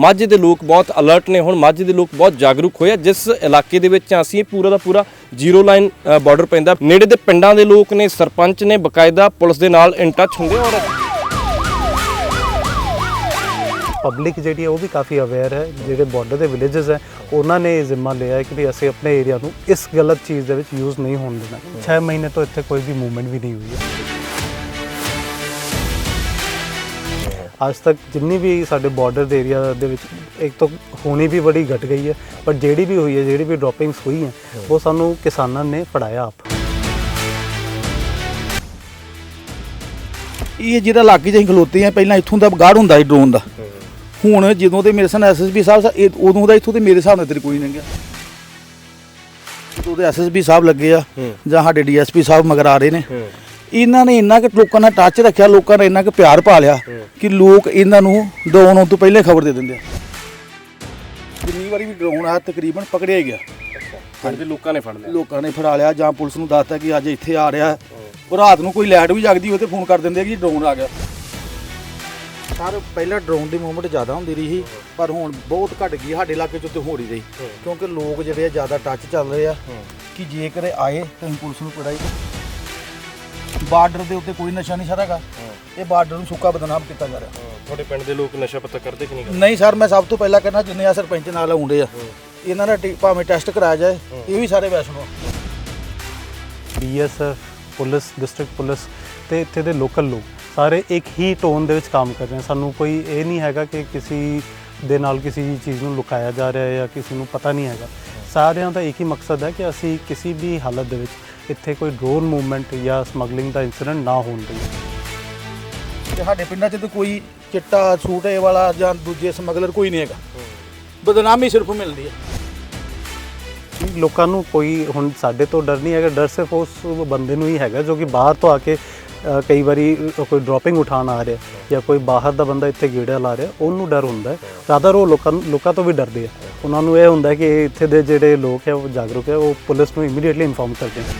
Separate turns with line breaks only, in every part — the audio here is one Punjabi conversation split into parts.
ਮਾਝੇ ਦੇ ਲੋਕ ਬਹੁਤ ਅਲਰਟ ਨੇ। ਹੁਣ ਮਾਝੇ ਦੇ ਲੋਕ ਬਹੁਤ ਜਾਗਰੂਕ ਹੋਏ ਆ। ਜਿਸ ਇਲਾਕੇ ਦੇ ਵਿੱਚ ਅਸੀਂ ਪੂਰਾ ਦਾ ਪੂਰਾ ਜ਼ੀਰੋ ਲਾਈਨ ਬਾਰਡਰ ਪੈਂਦਾ। ਨੇੜੇ ਦੇ ਪਿੰਡਾਂ ਦੇ ਲੋਕ ਨੇ, ਸਰਪੰਚ ਨੇ, ਬਕਾਇਦਾ ਪੁਲਿਸ ਦੇ ਨਾਲ ਇਨ ਟੱਚ ਹੁੰਦੇ ਔਰ
ਪਬਲਿਕ ਜਿਹੜੀ ਹੈ ਉਹ ਵੀ ਕਾਫੀ ਅਵੇਅਰ ਹੈ। ਜਿਹੜੇ ਬਾਰਡਰ ਦੇ ਵਿਲੇजेस ਹੈ, ਉਹਨਾਂ ਨੇ ਇਹ ਜ਼ਿੰਮਾ ਲਿਆ ਹੈ ਕਿ ਵੀ ਅਸੀਂ ਆਪਣੇ ਏਰੀਆ ਨੂੰ ਇਸ ਗਲਤ ਚੀਜ਼ ਦੇ ਵਿੱਚ ਯੂਜ਼ ਨਹੀਂ ਹੋਣ ਦੇਣਾ। 6 ਮਹੀਨੇ ਤੋਂ ਇੱਥੇ ਕੋਈ ਵੀ ਮੂਵਮੈਂਟ ਵੀ ਨਹੀਂ ਹੋਈ ਹੈ। ਅੱਜ ਤੱਕ ਜਿੰਨੀ ਵੀ ਸਾਡੇ ਬਾਰਡਰ ਦੇ ਏਰੀਆ ਦੇ ਵਿੱਚ ਇੱਕ ਤਾਂ ਹੋਣੀ ਵੀ ਬੜੀ ਘਟ ਗਈ ਹੈ ਪਰ ਜਿਹੜੀ ਵੀ ਹੋਈ ਹੈ ਜਿਹੜੀ ਵੀ ਡ੍ਰੌਪਿੰਗਸ ਹੋਈ ਹੈ ਉਹ ਸਾਨੂੰ ਕਿਸਾਨਾਂ ਨੇ ਫੜਾਇਆ ਆਪ।
ਇਹ ਜਿਹੜਾ ਇਲਾਕੇ 'ਚ ਅਸੀਂ ਖਲੋਤੇ ਆ ਪਹਿਲਾਂ ਇੱਥੋਂ ਦਾ ਗਾਰਡ ਹੁੰਦਾ ਸੀ ਡਰੋਨ ਦਾ। ਹੁਣ ਜਦੋਂ ਤੇ ਮੇਰੇ ਸਾਹਮਣੇ ਐਸਐਸਪੀ ਸਾਹਿਬ ਸਾ- ਇਹ- ਉਦੋਂ ਦਾ ਇੱਥੋਂ ਤੇ ਮੇਰੇ ਹਿਸਾਬ ਨਾਲ ਤੇਰੇ ਕੋਈ ਨਹੀਂ ਗਿਆ ਜਦੋਂ ਦੇ ਐਸਐਸਪੀ ਸਾਹਿਬ ਲੱਗੇ ਆ ਜਾਂ ਸਾਡੇ ਡੀਐਸਪੀ ਸਾਹਿਬ ਮਗਰ ਆ ਰਹੇ ਨੇ ਇਹਨਾਂ ਨੇ ਇੰਨਾ ਕਿ ਲੋਕਾਂ ਨਾਲ ਟੱਚ ਰੱਖਿਆ ਲੋਕਾਂ ਨੇ ਇੰਨਾ ਕਿ ਪਿਆਰ ਪਾ ਲਿਆ ਕਿ ਲੋਕ ਇਹਨਾਂ ਨੂੰ ਡਰੋਨ ਆਉਣ ਤੋਂ ਪਹਿਲੇ ਖਬਰ ਦੇ ਦਿੰਦੇ ਆ। ਜਿੰਨੀ ਵਾਰੀ ਵੀ ਡਰੋਨ ਆ ਤਕਰੀਬਨ ਪਕੜਿਆ ਹੀ ਗਿਆ।
ਦੇ ਲੋਕਾਂ ਨੇ ਫੜ ਲਿਆ।
ਲੋਕਾਂ ਨੇ ਫੜਾ ਲਿਆ ਜਾਂ ਪੁਲਿਸ ਨੂੰ ਦੱਸਤਾ ਕਿ ਅੱਜ ਇੱਥੇ ਆ ਰਿਹਾ। ਉਹ ਰਾਤ ਨੂੰ ਕੋਈ ਲਾਈਟ ਵੀ ਜਗਦੀ ਹੋਵੇ ਤੇ ਫੋਨ ਕਰ ਦਿੰਦੇ ਆ ਕਿ ਡਰੋਨ ਆ ਗਿਆ। ਸਰ ਪਹਿਲਾਂ ਡਰੋਨ ਦੀ ਮੂਵਮੈਂਟ ਜ਼ਿਆਦਾ ਹੁੰਦੀ ਰਹੀ ਸੀ ਪਰ ਹੁਣ ਬਹੁਤ ਘਟ ਗਈ ਸਾਡੇ ਇਲਾਕੇ 'ਚ ਤੇ ਹੋ ਰਹੀ ਰਹੀ। ਕਿਉਂਕਿ ਲੋਕ ਜਿਹੜੇ ਆ ਜ਼ਿਆਦਾ ਟੱਚ ਚੱਲ ਰਹੇ ਆ। ਕਿ ਜੇਕਰ ਆਏ ਤਾਂ ਪੁਲਿਸ ਨੂੰ ਪੜਾਈ ਬਾਰਡਰ ਦੇ ਉੱਤੇ ਕੋਈ ਨਸ਼ਾ ਨਹੀਂ ਸਰੇਗਾ ਇਹ ਬਾਰਡਰ ਨੂੰ ਸੁੱਕਾ ਬਦਨਾਮ ਕੀਤਾ ਜਾ ਰਿਹਾ।
ਤੁਹਾਡੇ ਪਿੰਡ ਦੇ ਲੋਕ ਨਸ਼ਾ ਪੱਤਾ ਕਰਦੇ ਕਿ ਨਹੀਂ ਕਰਦੇ?
ਨਹੀਂ ਸਰ ਮੈਂ ਸਭ ਤੋਂ ਪਹਿਲਾਂ ਕਹਿੰਦਾ ਜਿੰਨੇ ਆ ਸਰਪੰਚ ਨਾਲ ਆਉਂਦੇ ਆ ਇਹਨਾਂ ਦਾ ਟੀ- ਭਾਵੇਂ ਟੈਸਟ ਕਰਾਇਆ ਜਾਏ ਇਹ ਵੀ ਸਾਰੇ ਵੈਸ਼ਨੋ।
ਬੀਐਸਐਫ ਪੁਲਿਸ ਡਿਸਟ੍ਰਿਕਟ ਪੁਲਿਸ ਤੇ ਇੱਥੇ ਦੇ ਲੋਕਲ ਲੋਕ ਸਾਰੇ ਇੱਕ ਹੀ ਟੋਨ ਦੇ ਵਿੱਚ ਕੰਮ ਕਰ ਰਹੇ ਹਨ ਸਾਨੂੰ ਕੋਈ ਇਹ ਨਹੀਂ ਹੈਗਾ ਕਿ ਕਿਸੇ ਦੇ ਨਾਲ ਕਿਸੇ ਚੀਜ਼ ਨੂੰ ਲੁਕਾਇਆ ਜਾ ਰਿਹਾ ਹੈ ਜਾਂ ਕਿਸੇ ਨੂੰ ਪਤਾ ਨਹੀਂ ਹੈਗਾ। ਸਾਰਿਆਂ ਦਾ ਇੱਕ ਹੀ ਮਕਸਦ ਹੈ ਕਿ ਅਸੀਂ ਕਿਸੇ ਵੀ ਹਾਲਤ ਦੇ ਵਿੱਚ ਇੱਥੇ ਕੋਈ ਡਰੋਨ ਮੂਵਮੈਂਟ ਜਾਂ ਸਮਗਲਿੰਗ ਦਾ ਇਨਸੀਡੈਂਟ ਨਾ ਹੋਣ ਦੇਈਏ।
ਤੇ ਸਾਡੇ ਪਿੰਡਾਂ 'ਚ ਤਾਂ ਕੋਈ ਚਿੱਟਾ ਇਹ ਵਾਲਾ ਜਾਂ ਦੂਜੇ ਸਮਗਲਰ ਕੋਈ ਨਹੀਂ ਹੈਗਾ। ਬਦਨਾਮੀ ਸਿਰਫ ਮਿਲਦੀ ਹੈ।
ਲੋਕਾਂ ਨੂੰ ਕੋਈ ਹੁਣ ਸਾਡੇ ਤੋਂ ਡਰ ਨਹੀਂ ਹੈਗਾ ਡਰ ਸਿਰਫ ਉਸ ਬੰਦੇ ਨੂੰ ਹੀ ਹੈਗਾ ਜੋ ਕਿ ਬਾਹਰ ਤੋਂ ਆ ਕੇ ਕਈ ਵਾਰੀ ਕੋਈ ਡ੍ਰੌਪਿੰਗ ਉਠਾਉਣ ਆ ਰਿਹਾ ਜਾਂ ਕੋਈ ਬਾਹਰ ਦਾ ਬੰਦਾ ਇੱਥੇ ਗੇੜਾ ਲਾ ਰਿਹਾ, ਉਹਨੂੰ ਡਰ ਹੁੰਦਾ ਹੈ। ਜ਼ਿਆਦਾ ਉਹ ਲੋਕਾਂ ਲੋਕਾਂ ਤੋਂ ਵੀ ਡਰਦੇ ਆ। ਉਹਨਾਂ ਨੂੰ ਇਹ ਹੁੰਦਾ ਕਿ ਇੱਥੇ ਦੇ ਜਿਹੜੇ ਲੋਕ ਹੈ, ਉਹ ਜਾਗਰੂਕ ਹੈ, ਉਹ ਪੁਲਿਸ ਨੂੰ ਇਮੀਡੀਏਟਲੀ ਇਨਫੋਰਮ ਕਰਦੇ ਹੈ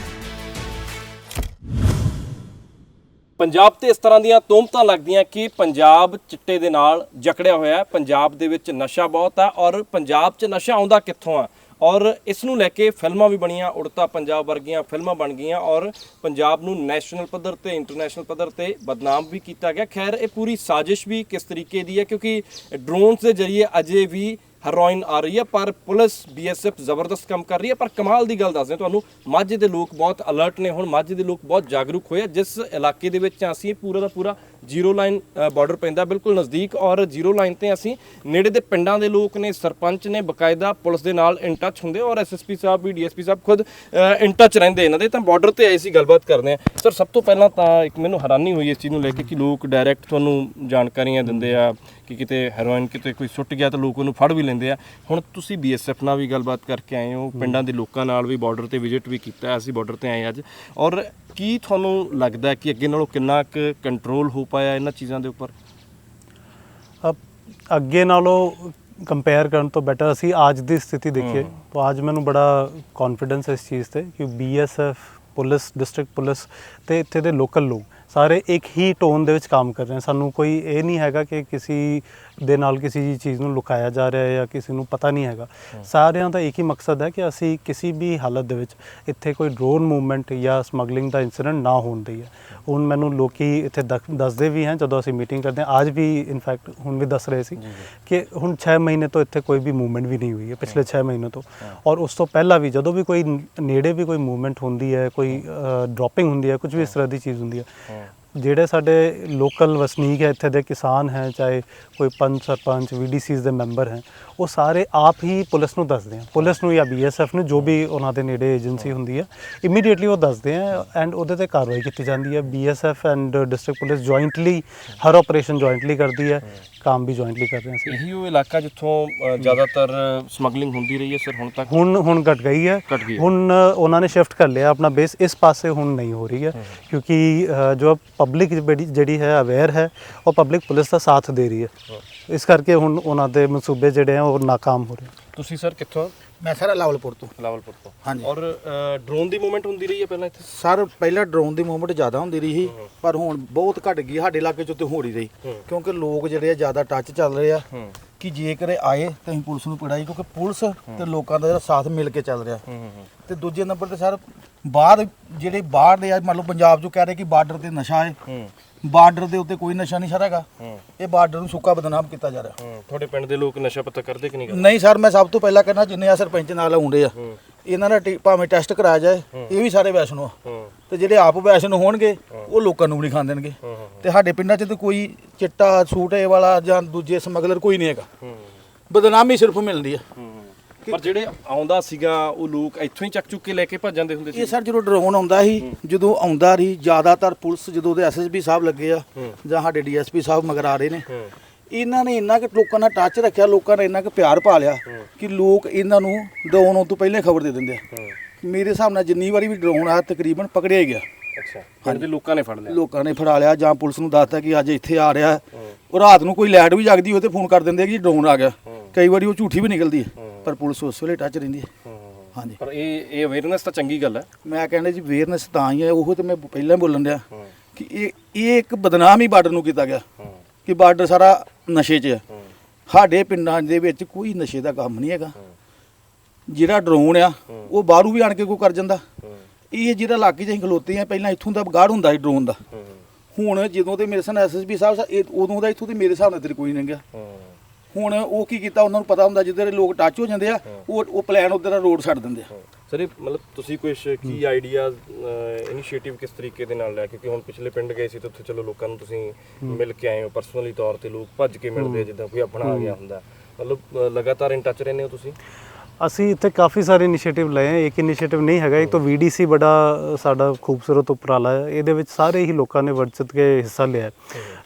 ਪੰਜਾਬ ਤੇ ਇਸ ਤਰ੍ਹਾਂ ਦੀਆਂ ਤੋਮਤਾਂ ਲੱਗਦੀਆਂ ਕਿ ਪੰਜਾਬ ਚਿੱਟੇ ਦੇ ਨਾਲ ਜਕੜਿਆ ਹੋਇਆ ਹੈ। ਪੰਜਾਬ ਦੇ ਵਿੱਚ ਨਸ਼ਾ ਬਹੁਤ ਹੈ ਔਰ ਪੰਜਾਬ 'ਚ ਨਸ਼ਾ ਆਉਂਦਾ ਕਿੱਥੋਂ ਆ? ਔਰ ਇਸ ਨੂੰ ਲੈ ਕੇ ਫਿਲਮਾਂ ਵੀ ਬਣੀਆਂ, ਉੜਤਾ ਪੰਜਾਬ ਵਰਗੀਆਂ ਫਿਲਮਾਂ ਬਣ ਗਈਆਂ ਔਰ ਪੰਜਾਬ ਨੂੰ ਨੈਸ਼ਨਲ ਪੱਧਰ ਤੇ, ਇੰਟਰਨੈਸ਼ਨਲ ਪੱਧਰ ਤੇ ਬਦਨਾਮ ਵੀ ਕੀਤਾ ਗਿਆ। ਖੈਰ, ਇਹ ਪੂਰੀ ਸਾਜ਼ਿਸ਼ ਵੀ ਕਿਸ ਤਰੀਕੇ ਦੀ ਹੈ ਕਿਉਂਕਿ ਡਰੋਨਸ ਦੇ ਜ਼ਰੀਏ ਅਜੇ ਵੀ ਹੈਰੋਇਨ ਆ ਰਹੀ ਹੈ, ਪਰ ਪੁਲਿਸ ਬੀਐਸਐਫ ਜ਼ਬਰਦਸਤ ਕੰਮ ਕਰ ਰਹੀ ਹੈ। ਪਰ ਕਮਾਲ ਦੀ ਗੱਲ ਦੱਸਦੇ ਹਾਂ ਤੁਹਾਨੂੰ, ਮਾਝੇ ਦੇ ਲੋਕ ਬਹੁਤ ਅਲਰਟ ਨੇ ਹੁਣ, ਮਾਝੇ ਦੇ ਲੋਕ ਬਹੁਤ ਜਾਗਰੂਕ ਹੋਏ ਆ। ਜਿਸ ਇਲਾਕੇ ਦੇ ਵਿੱਚ ਅਸੀਂ ਪੂਰਾ ਦਾ ਪੂਰਾ ਜ਼ੀਰੋ ਲਾਈਨ ਬਾਰਡਰ ਪੈਂਦਾ, ਬਿਲਕੁਲ ਨਜ਼ਦੀਕ, ਔਰ ਜ਼ੀਰੋ ਲਾਈਨ ਤੇ ਅਸੀਂ ਨੇੜੇ ਦੇ ਪਿੰਡਾਂ ਦੇ ਲੋਕ ਨੇ, ਸਰਪੰਚ ਨੇ, ਬਕਾਇਦਾ ਪੁਲਿਸ ਦੇ ਨਾਲ ਇਨ ਟੱਚ ਹੁੰਦੇ ਔਰ ਐਸਐਸਪੀ ਸਾਹਿਬ ਵੀ ਡੀਐਸਪੀ ਸਾਹਿਬ ਖੁਦ ਇਨ ਟੱਚ ਰਹਿੰਦੇ ਇਹਨਾਂ ਦੇ। ਤਾਂ ਬਾਰਡਰ ਤੇ ਆਏ ਸੀ ਗੱਲਬਾਤ ਕਰਦੇ ਆ ਸਰ ਸਭ ਤੋਂ ਪਹਿਲਾਂ ਤਾਂ ਇੱਕ ਮੈਨੂੰ ਹੈਰਾਨੀ ਹੋਈ ਇਸ ਚੀਜ਼ ਨੂੰ ਲੈ ਕੇ ਕਿ ਲੋਕ ਡਾਇਰੈਕਟ ਤੁਹਾਨੂੰ ਜਾਣਕਾਰੀਆਂ ਦਿੰਦੇ ਆ ਕਿ ਕਿਤੇ ਹੈਰੋਇਨ ਕਿਤੇ ਕੋਈ ਸੁੱਟ ਗਿਆ ਤਾਂ ਲੋਕ ਉਹਨੂੰ ਫੜ ਵੀ ਲੈਂਦੇ ਆ। ਹੁਣ ਤੁਸੀਂ ਬੀਐਸਐਫ ਨਾਲ ਵੀ ਗੱਲਬਾਤ ਕਰਕੇ ਆਏ ਹੋ ਪਿੰਡਾਂ ਦੇ ਲੋਕਾਂ ਨਾਲ ਵੀ ਬਾਰਡਰ ਤੇ ਵਿਜ਼ਿਟ ਵੀ ਕੀਤਾ ਅਸੀਂ ਬਾਰਡਰ ਤੇ ਆਏ ਅੱਜ। ਔਰ ਕੀ ਤੁਹਾਨੂੰ ਲੱਗਦਾ ਕਿ ਅੱਗੇ ਨਾਲੋਂ ਕਿੰਨਾ ਕੁ ਕੰਟਰੋਲ ਹੋ ਪਾਇਆ ਇਹਨਾਂ ਚੀਜ਼ਾਂ ਦੇ ਉੱਪਰ?
ਅੱਗੇ ਨਾਲੋਂ ਕੰਪੇਅਰ ਕਰਨ ਤੋਂ ਬੈਟਰ ਅਸੀਂ ਅੱਜ ਦੀ ਸਥਿਤੀ ਦੇਖੀਏ ਤਾਂ ਅੱਜ ਮੈਨੂੰ ਬੜਾ ਕੌਨਫੀਡੈਂਸ ਹੈ ਇਸ ਚੀਜ਼ ਤੇ ਕਿ ਬੀਐਸਐਫ ਪੁਲਿਸ ਡਿਸਟ੍ਰਿਕਟ ਪੁਲਿਸ ਤੇ ਇੱਥੇ ਦੇ ਲੋਕਲ ਲੋਕ ਸਾਰੇ ਇੱਕ ਹੀ ਟੋਨ ਦੇ ਵਿੱਚ ਕੰਮ ਕਰ ਰਹੇ ਹਨ। ਸਾਨੂੰ ਕੋਈ ਇਹ ਨਹੀਂ ਹੈਗਾ ਕਿ ਕਿਸੇ ਦੇ ਨਾਲ ਕਿਸੇ ਚੀਜ਼ ਨੂੰ ਲੁਕਾਇਆ ਜਾ ਰਿਹਾ ਹੈ ਜਾਂ ਕਿਸੇ ਨੂੰ ਪਤਾ ਨਹੀਂ ਹੈਗਾ। ਸਾਰਿਆਂ ਦਾ ਇੱਕ ਹੀ ਮਕਸਦ ਹੈ ਕਿ ਅਸੀਂ ਕਿਸੇ ਵੀ ਹਾਲਤ ਦੇ ਵਿੱਚ ਇੱਥੇ ਕੋਈ ਡਰੋਨ ਮੂਵਮੈਂਟ ਜਾਂ ਸਮਗਲਿੰਗ ਦਾ ਇਨਸੀਡੈਂਟ ਨਾ ਹੋਣ ਦੇਈਏ। ਹੁਣ ਮੈਨੂੰ ਲੋਕੀ ਇੱਥੇ ਦੱਸਦੇ ਵੀ ਹਨ ਜਦੋਂ ਅਸੀਂ ਮੀਟਿੰਗ ਕਰਦੇ ਹਾਂ ਅੱਜ ਵੀ ਇਨਫੈਕਟ ਹੁਣ ਵੀ ਦੱਸ ਰਹੇ ਸੀ ਕਿ ਹੁਣ 6 ਮਹੀਨੇ ਤੋਂ ਇੱਥੇ ਕੋਈ ਵੀ ਮੂਵਮੈਂਟ ਵੀ ਨਹੀਂ ਹੋਈ ਹੈ ਪਿਛਲੇ 6 ਮਹੀਨਿਆਂ ਤੋਂ। ਔਰ ਉਸ ਤੋਂ ਪਹਿਲਾਂ ਵੀ ਜਦੋਂ ਵੀ ਕੋਈ ਨੇੜੇ ਵੀ ਕੋਈ ਮੂਵਮੈਂਟ ਹੁੰਦੀ ਹੈ ਕੋਈ ਡ੍ਰੌਪਿੰਗ ਹੁੰਦੀ ਹੈ ਕੁਝ ਵੀ ਇਸ ਤਰ੍ਹਾਂ ਦੀ ਚੀਜ਼ ਹੁੰਦੀ ਹੈ ਜਿਹੜੇ ਸਾਡੇ ਲੋਕਲ ਵਸਨੀਕ ਹੈ ਇੱਥੇ ਦੇ ਕਿਸਾਨ ਹੈ ਚਾਹੇ ਕੋਈ ਪੰਚ ਸਰਪੰਚ ਵੀਡੀਸੀਜ਼ ਦੇ ਮੈਂਬਰ ਹੈ ਉਹ ਸਾਰੇ ਆਪ ਹੀ ਪੁਲਿਸ ਨੂੰ ਦੱਸਦੇ ਆ। ਪੁਲਿਸ ਨੂੰ ਜਾਂ ਬੀਐਸਐਫ ਨੂੰ ਜੋ ਵੀ ਉਹਨਾਂ ਦੇ ਨੇੜੇ ਏਜੰਸੀ ਹੁੰਦੀ ਹੈ ਇਮੀਡੀਏਟਲੀ ਉਹ ਦੱਸਦੇ ਆ ਐਂਡ ਉਹਦੇ ਤੇ ਕਾਰਵਾਈ ਕੀਤੀ ਜਾਂਦੀ ਹੈ BSF and district police jointly Har operation jointly ਕਰਦੀ ਹੈ ਕੰਮ ਵੀ ਜੁਆਇੰਟਲੀ ਕਰ ਰਹੇ ਹਾਂ ਅਸੀਂ।
ਇਹੀ ਉਹ ਇਲਾਕਾ ਜਿੱਥੋਂ ਜ਼ਿਆਦਾਤਰ ਸਮਗਲਿੰਗ ਹੁੰਦੀ ਰਹੀ ਹੈ ਸਰ ਹੁਣ ਤੱਕ?
ਹੁਣ ਹੁਣ ਘਟ ਗਈ ਹੈ। ਹੁਣ ਉਹਨਾਂ ਨੇ ਸ਼ਿਫਟ ਕਰ ਲਿਆ ਆਪਣਾ ਬੇਸ ਇਸ ਪਾਸੇ ਹੁਣ ਨਹੀਂ ਹੋ ਰਹੀ ਹੈ। ਕਿਉਂਕਿ ਜੋ ਪਬਲਿਕ ਜਿਹੜੀ ਹੈ ਅਵੇਅਰ ਹੈ ਉਹ ਪਬਲਿਕ ਪੁਲਿਸ ਦਾ ਸਾਥ ਦੇ ਰਹੀ ਹੈ। ਇਸ ਕਰਕੇ ਹੁਣ ਉਹਨਾਂ ਦੇ ਮਨਸੂਬੇ ਜਿਹੜੇ ਆ ਉਹ ਨਾਕਾਮ ਹੋ ਰਹੇ
ਤੁਸੀਂ ਸਰ ਕਿੱਥੋਂ?
ਮੈਂ ਸਾਰਾ ਲਾਵਲਪੁਰ ਤੋਂ।
ਲਾਵਲਪੁਰ ਤੋਂ।
ਹਾਂਜੀ।
ਔਰ ਡਰੋਨ ਦੀ ਮੂਵਮੈਂਟ ਹੁੰਦੀ ਰਹੀ ਹੈ ਪਹਿਲਾਂ ਇੱਥੇ?
ਸਰ ਪਹਿਲਾਂ ਡਰੋਨ ਦੀ ਮੂਵਮੈਂਟ ਜ਼ਿਆਦਾ ਹੁੰਦੀ ਰਹੀ ਸੀ ਪਰ ਹੁਣ ਬਹੁਤ ਘਟ ਗਈ ਸਾਡੇ ਇਲਾਕੇ 'ਚ ਤੇ ਹੋ ਰਹੀ। ਰਹੀ ਕਿਉਂਕਿ ਲੋਕ ਜਿਹੜੇ ਆ ਜ਼ਿਆਦਾ ਟੱਚ ਚੱਲ ਰਹੇ ਆ ਕਿ ਜੇਕਰ ਆਏ ਤਾਂ ਅਸੀਂ ਪੁਲਿਸ ਨੂੰ ਪੜਾਈ ਕਿਉਂਕਿ ਪੁਲਿਸ ਤੇ ਲੋਕਾਂ ਦਾ ਜਿਹੜਾ ਸਾਥ ਮਿਲ ਕੇ ਚੱਲ ਰਿਹਾ। ਤੇ ਦੂਜੇ ਨੰਬਰ ਤੇ ਸਰ ਬਾਹਰ ਜਿਹੜੇ ਬਾਹਰ ਦੇ ਆ ਮੰਨ ਲਓ ਪੰਜਾਬ ਚੋਂ ਕਹਿ ਰਹੇ ਕਿ ਬਾਰਡਰ ਤੇ ਨਸ਼ਾ ਹੈ। ਬਾਰਡਰ ਦੇ ਉੱਤੇ ਕੋਈ ਨਸ਼ਾ ਨਹੀਂ ਸਰ ਹੈਗਾ। ਇਹ ਬਾਰਡਰ ਨੂੰ ਸੁੱਕਾ ਬਦਨਾਮ ਕੀਤਾ ਜਾ ਰਿਹਾ।
ਤੁਹਾਡੇ ਪਿੰਡ ਦੇ ਲੋਕ ਨਸ਼ਾ ਪਤਾ ਕਰਦੇ ਕਿ ਨਹੀਂ ਕਰਦੇ?
ਨਹੀਂ ਸਰ ਮੈਂ ਸਭ ਤੋਂ ਪਹਿਲਾਂ ਕਹਿਣਾ ਜਿੰਨੇ ਆ ਸਰਪੰਚ ਨਾਲ ਆਉਂਦੇ ਆ ਇਹਨਾਂ ਦਾ ਭਾਵੇਂ ਟੈਸਟ ਕਰਾਇਆ ਜਾਏ ਇਹ ਵੀ ਸਾਰੇ ਵੈਸ਼ਨੋ ਆ। ਤੇ ਜਿਹੜੇ ਆਪ ਵੈਸ਼ਨੋ ਹੋਣਗੇ ਉਹ ਲੋਕਾਂ ਨੂੰ ਨਹੀਂ ਖਾਣ ਦੇਣਗੇ ਤੇ ਸਾਡੇ ਪਿੰਡਾਂ 'ਚ ਤਾਂ ਕੋਈ ਚਿੱਟਾ ਸੂਟ ਇਹ ਵਾਲਾ ਜਾਂ ਦੂਜੇ ਸਮਗਲਰ ਕੋਈ ਨਹੀਂ ਹੈਗਾ। ਬਦਨਾਮੀ ਸਿਰਫ ਮਿਲਦੀ ਹੈ।
ਪਰ ਜਿਹੜੇ ਆਉਂਦਾ ਸੀਗਾ ਉਹ ਲੋਕ ਇੱਥੋਂ ਹੀ ਚੱਕ ਚੁੱਕ ਕੇ ਲੈ ਕੇ ਭੱਜ ਜਾਂਦੇ ਹੁੰਦੇ ਸੀ।
ਇਹ ਸਰ ਜਦੋਂ ਡਰੋਨ ਆਉਂਦਾ ਸੀ ਜਦੋਂ ਆਉਂਦਾ ਰਹੀ ਜ਼ਿਆਦਾਤਰ ਪੁਲਿਸ ਜਦੋਂ ਦੇ ਐਸਐਸਪੀ ਸਾਹਿਬ ਲੱਗੇ ਆ ਜਾਂ ਸਾਡੇ ਡੀਐਸਪੀ ਸਾਹਿਬ ਮਗਰ ਆ ਰਹੇ ਨੇ ਇਹਨਾਂ ਨੇ ਇੰਨਾ ਕਿ ਲੋਕਾਂ ਨਾਲ ਟੱਚ ਰੱਖਿਆ ਲੋਕਾਂ ਨੇ ਇੰਨਾ ਕਿ ਪਿਆਰ ਪਾ ਲਿਆ ਕਿ ਲੋਕ ਇਹਨਾਂ ਨੂੰ ਡਰੋਨ ਆਉਣ ਤੋਂ ਪਹਿਲਾਂ ਖਬਰ ਦੇ ਦਿੰਦੇ ਆ। ਮੇਰੇ ਹਿਸਾਬ ਨਾਲ ਜਿੰਨੀ ਵਾਰੀ ਵੀ ਡਰੋਨ ਆਇਆ ਤਕਰੀਬਨ ਪਕੜਿਆ ਹੀ ਗਿਆ।
ਅੱਛਾ। ਦੇ ਲੋਕਾਂ ਨੇ ਫੜ ਲਿਆ।
ਲੋਕਾਂ ਨੇ ਫੜਾ ਲਿਆ ਜਾਂ ਪੁਲਿਸ ਨੂੰ ਦੱਸਤਾ ਕਿ ਅੱਜ ਇੱਥੇ ਆ ਰਿਹਾ। ਉਹ ਰਾਤ ਨੂੰ ਕੋਈ ਲਾਈਟ ਵੀ ਜਗਦੀ ਹੋਵੇ ਤੇ ਫੋਨ ਕਰ ਦਿੰਦੇ ਆ ਕਿ ਡਰੋਨ ਆ ਗਿਆ। ਕਈ ਵਾਰੀ ਉਹ ਝੂਠੀ ਵੀ ਨਿਕਲਦੀ ਹੈ। ਪਰ ਪੁਲਿਸ ਉਸ ਵੇਲੇ ਟੱਚ ਰਹਿੰਦੀ ਹੈ। ਹਾਂਜੀ।
ਪਰ ਇਹ ਇਹ ਅਵੇਅਰਨੈਸ ਤਾਂ ਚੰਗੀ ਗੱਲ ਹੈ।
ਮੈਂ ਕਹਿੰਦਾ ਜੀ ਅਵੇਅਰਨੈਸ ਤਾਂ ਹੀ ਹੈ ਉਹ ਤੇ ਮੈਂ ਪਹਿਲਾਂ ਹੀ ਬੋਲਣ ਡਿਆ ਕਿ ਇਹ ਇਹ ਇੱਕ ਬਦਨਾਮ ਹੀ ਬਾਰਡਰ ਨੂੰ ਕੀਤਾ ਗਿਆ। ਕਿ ਬਾਰਡਰ ਸਾਰਾ ਨਸ਼ੇ 'ਚ ਹੈ। ਸਾਡੇ ਪਿੰਡਾਂ ਦੇ ਵਿੱਚ ਕੋਈ ਨਸ਼ੇ ਦਾ ਕੰਮ ਨਹੀਂ ਹੈਗਾ। ਜਿਹੜਾ ਡਰੋਨ ਆ ਉਹ ਬਾਹਰੋਂ ਵੀ ਆਣ ਕੇ ਕੋਈ ਕਰ ਜਾਂਦਾ। ਇਹ ਜਿਹੜਾ ਇਲਾਕੇ 'ਚ ਅਸੀਂ ਖਲੋਤੇ ਆ ਪਹਿਲਾਂ ਇੱਥੋਂ ਦਾ ਗਾਰਡ ਹੁੰਦਾ ਸੀ ਡਰੋਨ ਦਾ। ਹੁਣ ਜਦੋਂ ਤੇ ਮੇਰੇ ਸਾਹਮਣੇ ਐਸਐਸਪੀ ਸਾਹਿਬ ਉਦੋਂ ਦਾ ਇੱਥੋਂ ਤੇ ਮੇਰੇ ਹਿਸਾਬ ਨਾਲ ਤੇ ਕੋਈ ਨਹੀਂ ਗਿਆ। ਹੁਣ ਉਹ ਕੀ ਕੀਤਾ ਉਹਨਾਂ ਨੂੰ ਪਤਾ ਹੁੰਦਾ ਜਿੱਧਰ ਲੋਕ ਟੱਚ ਹੋ ਜਾਂਦੇ ਆ ਉਹ ਉਹ ਪਲਾਨ ਉਧਰ ਦਾ ਰੋਡ ਛੱਡ ਦਿੰਦੇ ਆ।
ਸਰ ਇਹ ਮਤਲਬ ਤੁਸੀਂ ਕੁਝ ਕੀ ਆਈਡੀਆਜ਼ ਇਨੀਸ਼ੀਏਟਿਵ ਕਿਸ ਤਰੀਕੇ ਦੇ ਨਾਲ ਲਿਆ ਕਿਉਂਕਿ ਹੁਣ ਪਿਛਲੇ ਪਿੰਡ ਗਏ ਸੀ ਤਾਂ ਉੱਥੇ ਚਲੋ ਲੋਕਾਂ ਨੂੰ ਤੁਸੀਂ ਮਿਲ ਕੇ ਆਏ ਹੋ ਪਰਸਨਲੀ ਤੌਰ ਤੇ ਲੋਕ ਭੱਜ ਕੇ ਮਿਲਦੇ ਜਿੱਦਾਂ ਕੋਈ ਆਪਣਾ ਆ ਗਿਆ ਹੁੰਦਾ। ਮਤਲਬ ਲਗਾਤਾਰ ਇਨ ਟੱਚ ਰਹਿੰਦੇ ਹੋ ਤੁਸੀਂ?
ਅਸੀਂ ਇੱਥੇ ਕਾਫੀ ਸਾਰੇ ਇਨੀਸ਼ੀਏਟਿਵ ਲਏ ਹੈ ਇੱਕ ਇਨੀਸ਼ੀਏਟਿਵ ਨਹੀਂ ਹੈਗਾ ਇੱਕ ਤਾਂ ਵੀਡੀਸੀ ਬੜਾ ਸਾਡਾ ਖੂਬਸੂਰਤ ਉਪਰਾਲਾ ਹੈ। ਇਹਦੇ ਵਿੱਚ ਸਾਰੇ ਹੀ ਲੋਕਾਂ ਨੇ ਵੱਧ ਚੜ ਕੇ ਹਿੱਸਾ ਲਿਆ ਹੈ।